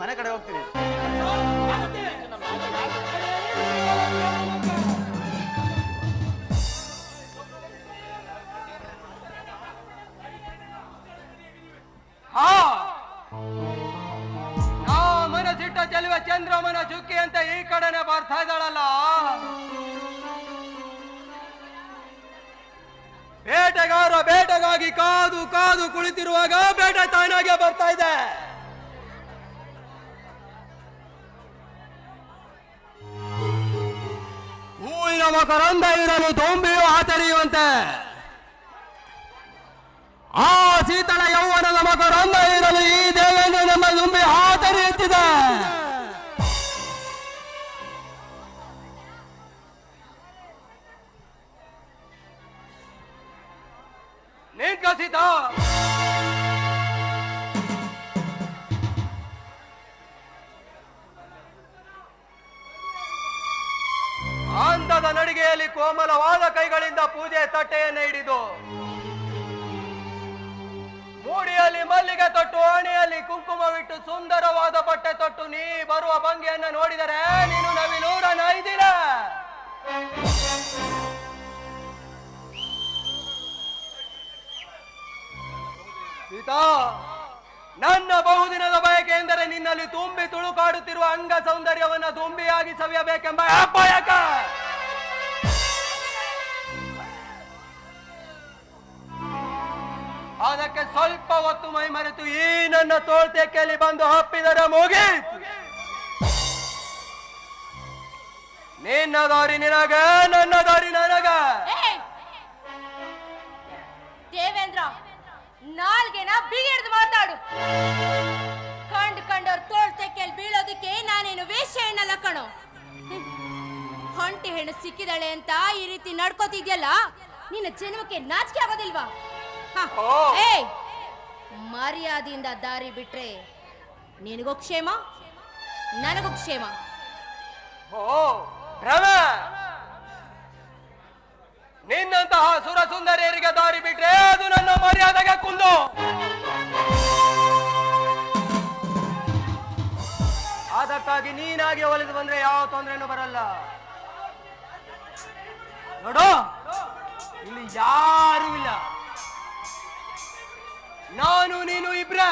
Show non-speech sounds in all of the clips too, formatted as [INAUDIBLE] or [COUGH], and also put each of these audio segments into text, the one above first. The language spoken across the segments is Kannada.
ಮನೆ ಕಡೆ ಹೋಗ್ತೀನಿ. ಹಾ. ಮನ ಚೆಲುವ ಚಂದ್ರಮನ ಚುಕ್ಕಿ ಅಂತ ಈ ಕಡೆನೆ ಬರ್ತಾ ಇದ್ದಾಳಲ್ಲ. ಬೇಟೆಗಾರ ಬೇಟೆಗಾಗಿ ಕಾದು ಕಾದು ಕುಳಿತಿರುವಾಗ ಬೇಟೆ ತಾನಾಗೆ ಬರ್ತಾ ಇದೆ. ಮಕರಂದ ಇರಲು ದೊಂಬಿಯು ಆತರಿಯುವಂತೆ ಆ ಶೀತಳ ಯೌವನದ ಮಕರಂದ ಕೋಮಲವಾದ ಕೈಗಳಿಂದ ಪೂಜೆ ತಟ್ಟೆಯನ್ನು ಹಿಡಿದು ಮೂಡಿಯಲ್ಲಿ ಮಲ್ಲಿಗೆ ತೊಟ್ಟು ಓಣಿಯಲ್ಲಿ ಕುಂಕುಮವಿಟ್ಟು ಸುಂದರವಾದ ಬಟ್ಟೆ ತೊಟ್ಟು, ನೀ ಬರುವ ಭಂಗಿಯನ್ನು ನೋಡಿದರೆ ನೀನು ನವಿಲೂರ ನೈದಿರ ಸೀತಾ, ನನ್ನ ಬಹುದಿನದ ಬಯಕೆ ಎಂದರೆ ನಿನ್ನಲ್ಲಿ ತುಂಬಿ ತುಳುಕಾಡುತ್ತಿರುವ ಅಂಗ ಸೌಂದರ್ಯವನ್ನು ತುಂಬಿಯಾಗಿ ಸವಿಯಬೇಕೆಂಬ ಅಪಾಯಕ ಅದಕ್ಕೆ ಸ್ವಲ್ಪ ಹೊತ್ತು ಮೈ ಮರೆತು ಈ ನನ್ನ ತೋಳ್ತೆಕೆಯಲ್ಲಿ ಬಂದು ಹಪ್ಪಿದರೆ ಮೂಗಿ ನಿನ್ನ ದಾರಿ ನಿನಗ, ನನ್ನ ದಾರಿ ನನಗ! ದೇವೇಂದ್ರ ನಾಲ್ಗೆನ ಬಿಗಿಡ್ದು ಮಾತಾಡು ಕಂಡ್ ಕಂಡವ್ರ ತೋಳ್ತೇಕೆಯಲ್ಲಿ ಬೀಳೋದಕ್ಕೆ ನಾನೇನು ವೇಷ ಹೆಣ್ಣಲ್ಲ ಕಣೋ. ಹೊಂಟಿ ಹೆಣ್ಣು ಸಿಕ್ಕಿದಾಳೆ ಅಂತ ಈ ರೀತಿ ನಡ್ಕೋತಿದ್ಯಲ್ಲ ನಿನ್ನ ಜನ್ಮಕ್ಕೆ ನಾಚಿಕೆ ಆಗೋದಿಲ್ವಾ. ಓ. ಏಯ್ ಮರ್ಯಾದೆಯಿಂದ ದಾರಿ ಬಿಟ್ರೆ ನಿನಗೂ ಕ್ಷೇಮ ನನಗೂ ಕ್ಷೇಮ. ಓ ರವೆ. ನಿನ್ನಂತಹ ಸುರ ಸುಂದರಿಯರಿಗೆ ದಾರಿ ಬಿಟ್ರೆ ಅದು ನನ್ನ ಮರ್ಯಾದೆಗೆ ಕುಂದು. ಅದಕ್ಕಾಗಿ ನೀನಾಗಿ ಒಲಿದು ಬಂದ್ರೆ ಯಾವ ತೊಂದರೆನೂ ಬರಲ್ಲ. ನೋಡು ಇಲ್ಲಿ ಯಾರು ನಾನು ನೀನು ಇಬ್ರೆ.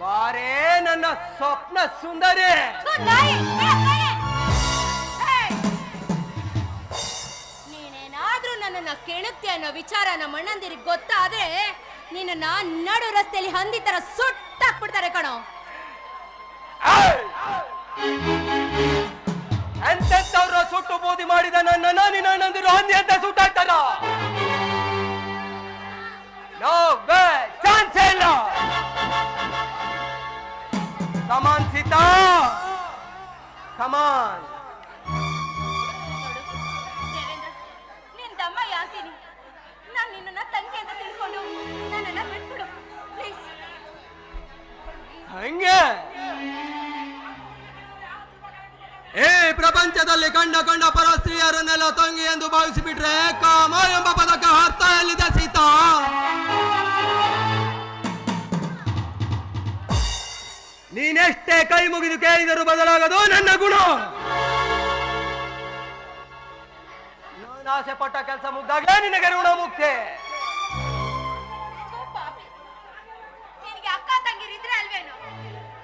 ಬಾರೇ ನನ್ನ ಸ್ವಪ್ನ ಸುಂದರಿ! ನೀನೇನಾದ್ರೂ ನನ್ನನ್ನ ಕೆಣಕ್ತಿ ಅನ್ನೋ ವಿಚಾರ ನಮ್ಮ ಅಣ್ಣಂದಿರಿಗೆ ಗೊತ್ತಾದ್ರೆ ನಿನ್ನ ನಡು ರಸ್ತೆಯಲ್ಲಿ ಹಂದಿ ತರ ಸುಟ್ಟಾಕ್ಬಿಡ್ತಾರೆ ಕಣೋ. ಎಂತೆಂತವ್ರ ಸುಟ್ಟು ಬೂದಿ ಮಾಡಿದ ನನ್ನ ನಿನ್ನ ನಂದಿರು ಹಂದಿ ಅಂತ ಸುಟ್ಟಾಕ್ತಾರ? ನೋ ವೇ ಚಾನ್ಸ್ ಇಲ್ಲ come on Sita come on ನಿನ್ ನಿನ್ನನ್ನ ಅಂತ ತಿಳ್ಕೊಂಡು ನನ್ನನ್ನ ಹಂಗೆ? ಏ ಪ್ರಪಂಚದಲ್ಲಿ ಕಂಡ ಕಂಡ ಪರ ಸ್ತ್ರೀಯರನ್ನೆಲ್ಲ ತಂಗಿ ಎಂದು ಭಾವಿಸಿಬಿಟ್ರೆ ಕೈ ಮುಗಿದು ಕೇಳಿದರೂ ಬದಲಾಗದು ನನ್ನ ಗುಣ. ನಾನು ಆಸೆ ಪಟ್ಟ ಕೆಲಸ ಮುಗ್ದಾಗಲೇ ನಿನಗೆ ಋಣ ಮುಕ್ತೆ. ನಿನಗೆ ಅಕ್ಕ ತಂಗಿರಿದ್ರೆ ಅಲ್ವೇನೋ?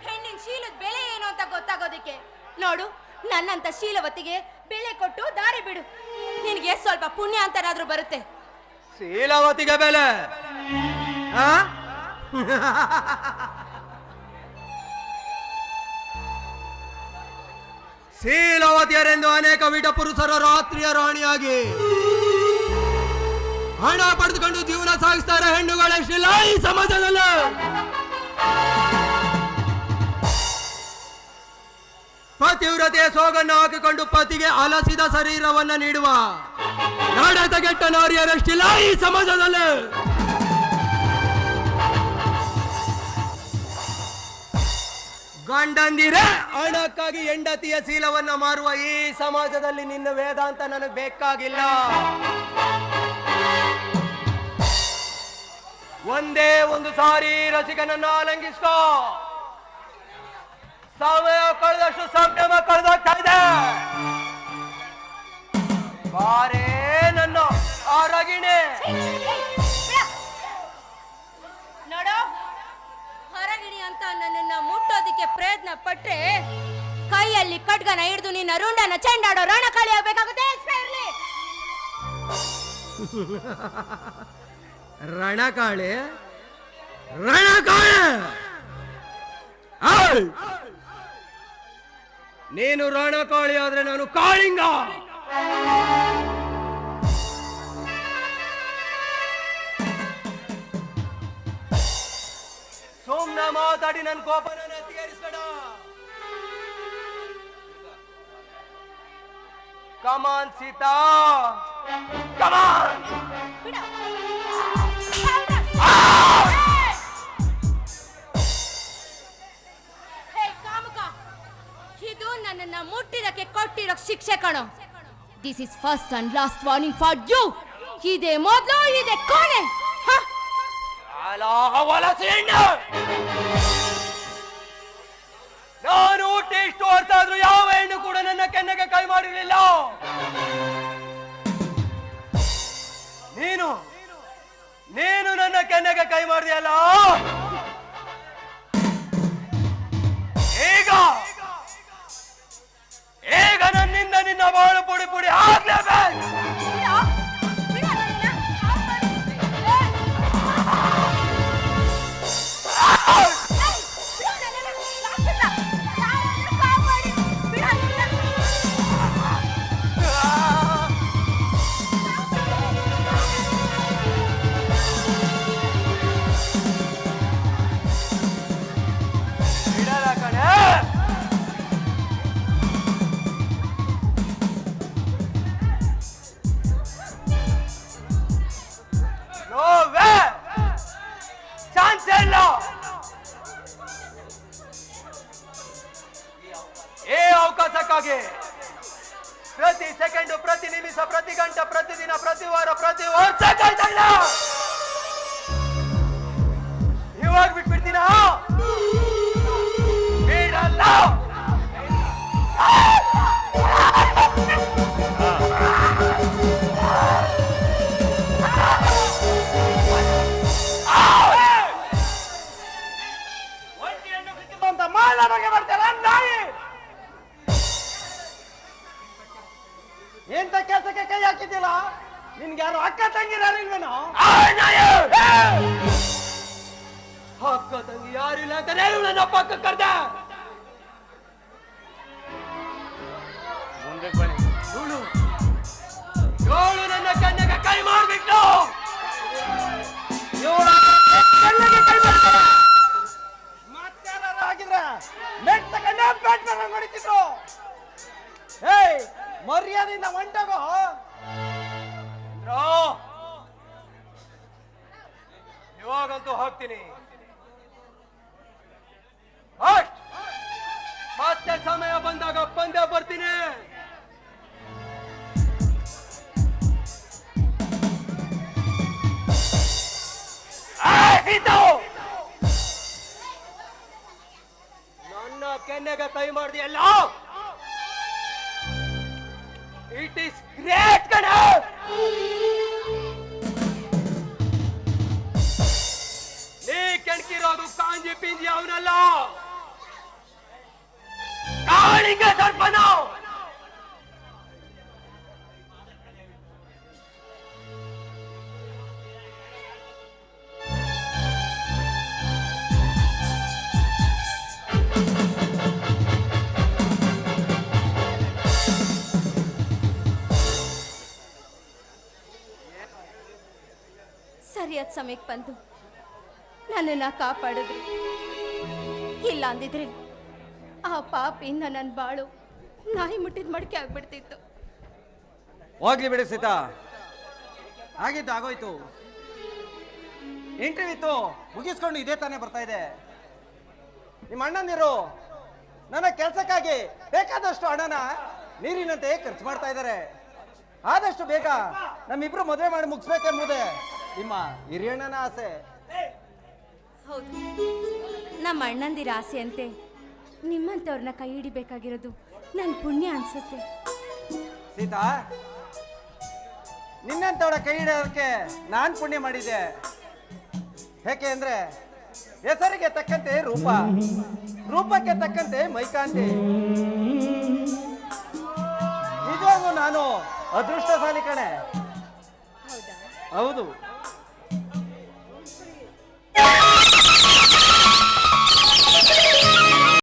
ಹೆಣ್ಣಿನ ಶೀಲದ ಬೆಲೆ ಏನು ಅಂತ ಗೊತ್ತಾಗೋದಕ್ಕೆ? ನೋಡು ನನ್ನಂತ ಶೀಲವತಿಗೆ ಬೆಲೆ ಕೊಟ್ಟು ದಾರಿ ಬಿಡು. ನಿನಗೆ ಸ್ವಲ್ಪ ಪುಣ್ಯ ಅಂತಾರಾದ್ರೂ ಬರುತ್ತೆ. ಶೀಲವತಿಗೆ ಬೆಲೆ. ಆ? [LAUGHS] ಶೀಲವತಿಯರೆಂದು ಅನೇಕ ವಿಟ ಪುರುಷರ ರಾತ್ರಿಯ ರಾಣಿಯಾಗಿ ಹಣ ಪಡೆದುಕೊಂಡು ಜೀವನ ಸಾಗಿಸ್ತಾರೆ ಹೆಣ್ಣುಗಳೆಷ್ಟಿಲ್ಲ ಈ ಸಮಾಜದಲ್ಲಿ. ಪತಿವ್ರತೆಯ ಸೋಗನ್ನು ಹಾಕಿಕೊಂಡು ಪತಿಗೆ ಅಲಸಿದ ಶರೀರವನ್ನು ನೀಡುವ ನಾಡತಗೆಟ್ಟ ನಾರಿಯರಷ್ಟಿಲ್ಲ ಈ ಸಮಾಜದಲ್ಲಿ. ಗಂಡಂದಿರೆ ಹಣಕ್ಕಾಗಿ ಹೆಂಡತಿಯ ಶೀಲವನ್ನ ಮಾರುವ ಈ ಸಮಾಜದಲ್ಲಿ ನಿನ್ನ ವೇದಾಂತ ನನಗೆ ಬೇಕಾಗಿಲ್ಲ. ಒಂದೇ ಒಂದು ಸಾರಿ ರಸಿಕನನ್ನ ಆಲಂಗಿಸ್ಕೋ. ಸಮಯ ಕಳೆದಷ್ಟು ಸಂಭ್ರಮ ಕಳೆದೋಗ್ತಾ ಇದೆ. ಬಾರೇ ನನ್ನ ಆರಗಿಣೆ ನೋಡೋ ಹೊರಗಿಣಿ ಅಂತ ನನ್ನನ್ನ ಮುಟ್ಟೋದಿಕ್ಕೆ ಪ್ರಯತ್ನ ಪಟ್ರೆ ಕೈಯಲ್ಲಿ ಖಡ್ಗನ ಹಿಡಿದು ನಿನ್ನ ರುಂಡನ ಚೆಂಡಾಡೋ ರಣಕಾಳಿ ಆಗ್ಬೇಕಾಗುತ್ತೆ. ರಣಕಾಳೆ [LAUGHS] ರಣಕಾಳೆ! ನೀನು ರಣಕಾಳಿ ಆದ್ರೆ ನಾನು ಕಾಳಿಂಗ. ಸುಮ್ನೆ ಮಾತಾಡಿ ನನ್ನ ಕೋಪನ ತೀರಿಸ್ಬೇಡ ಕಮಾನ್ ಸೀತಾ ಕಮಾನ್ ಇದು ನನ್ನನ್ನ ಮುಟ್ಟಿದಕ್ಕೆ ಕೊಟ್ಟಿರೋ ಶಿಕ್ಷೆ ಕಣೋ. This is first and last warning for you ಇದೆ ಮೊದಲು ಇದೆ ಕೊನೆ. ಹ? ಅಲಾ ನನ್ನಿಂದ ನಿನ್ನ ಬಾಳು ಪುಡಿ ಪುಡಿ ಅವಕಾಶಕ್ಕಾಗಿ ಪ್ರತಿ ಸೆಕೆಂಡ್ ಪ್ರತಿ ನಿಮಿಷ ಪ್ರತಿ ಗಂಟೆ ಪ್ರತಿದಿನ ಪ್ರತಿ ವಾರ ಪ್ರತಿ ವರ್ಷ ಕಾಯ್ತಾ ಇಲ್ಲ ಇವಾಗ ಬಿಟ್ಬಿಡ್ತೀನ ಬಿಡಲ್ಲ ನಿನ್ಗೆ ಯಾರು ಅಕ್ಕ ತಂಗಿರಾರಿಲ್ವೇನೋ ಅಕ್ಕ ತಂಗಿ ಯಾರಿಲ್ಲ ಅಂತ ನೀವು ನನ್ನ ಪಕ್ಕ ಕರ್ದ! ಇವಳು ಇವಳು ನನ್ನ ಕಣ್ಣಿಗೆ ಕೈ ಮಾಡ್ಬಿಟ್ಟು ಇವಳ ಬಂದಾಗ ಪಂದ್ಯ ಬರ್ತೀನಿ! ನನ್ನ ಕೆನ್ನೆಗೆ ಕೈ ಮಾಡಿದೆಯಲ್ಲ ಇಟ್ ಇಸ್ ಗ್ರೇಟ್ ಕಣ ಸಮಯಕ್ಕೆ ಬಂದು ನನ್ನನ್ನ ಕಾಪಾಡಿದ್ರು. ಇಲ್ಲ ಅಂದಿದ್ರೆ ಆ ಪಾಪಿಯಿಂದ ನನ್ನ ಬಾಳು ನಾಯಿ ಮುಟ್ಟಿದ ಮಡಿಕೆ ಆಗ್ಬಿಡ್ತಿತ್ತು. ಹೋಗ್ಲಿ ಬಿಡಿ ಸೀತಾ. ಆಗಿದ್ದು ಆಗೋಯ್ತು. ಇಂಟರ್ವ್ಯೂ ಇತ್ತು. ಮುಗಿಸ್ಕೊಂಡು ಇದೇ ತಾನೇ ಬರ್ತಾ ಇದೆ. ನಿಮ್ಮ ಅಣ್ಣಂದಿರು ನನ್ನ ಕೆಲಸಕ್ಕಾಗಿ ಬೇಕಾದಷ್ಟು ಹಣನ ನೀರಿನಂತೆ ಖರ್ಚು ಮಾಡ್ತಾ ಇದ್ದಾರೆ. ಆದಷ್ಟು ಬೇಗ ನಮ್ಮಿಬ್ರು ಮದುವೆ ಮಾಡಿ ಮುಗಿಸ್ಬೇಕೆಂಬುದೇ ನಿಮ್ಮ ಹಿರಿಯಣ್ಣನ ಆಸೆ. ಹೌದು. ನಮ್ಮ ಅಣ್ಣಂದಿರ ಆಸೆಯಂತೆ ನಿಮ್ಮಂಥವ್ರನ್ನ ಕೈ ಹಿಡಿಬೇಕಾಗಿರೋದು ನನ್ನ ಪುಣ್ಯ ಅನ್ಸುತ್ತೆ. ಸೀತಾ ನಿನ್ನಂತವಳ ಕೈ ಹಿಡಿಯೋದಕ್ಕೆ ನಾನು ಪುಣ್ಯ ಮಾಡಿದ್ದೆ. ಯಾಕೆ ಅಂದ್ರೆ ಹೆಸರಿಗೆ ತಕ್ಕಂತೆ ರೂಪ ರೂಪಕ್ಕೆ ತಕ್ಕಂತೆ ಮೈಕಾಂತಿ. ನಿಜವಾಗೂ ನಾನು ಅದೃಷ್ಟಶಾಲಿ ಕಣೆ. ಹೌದಾ? ಹೌದು.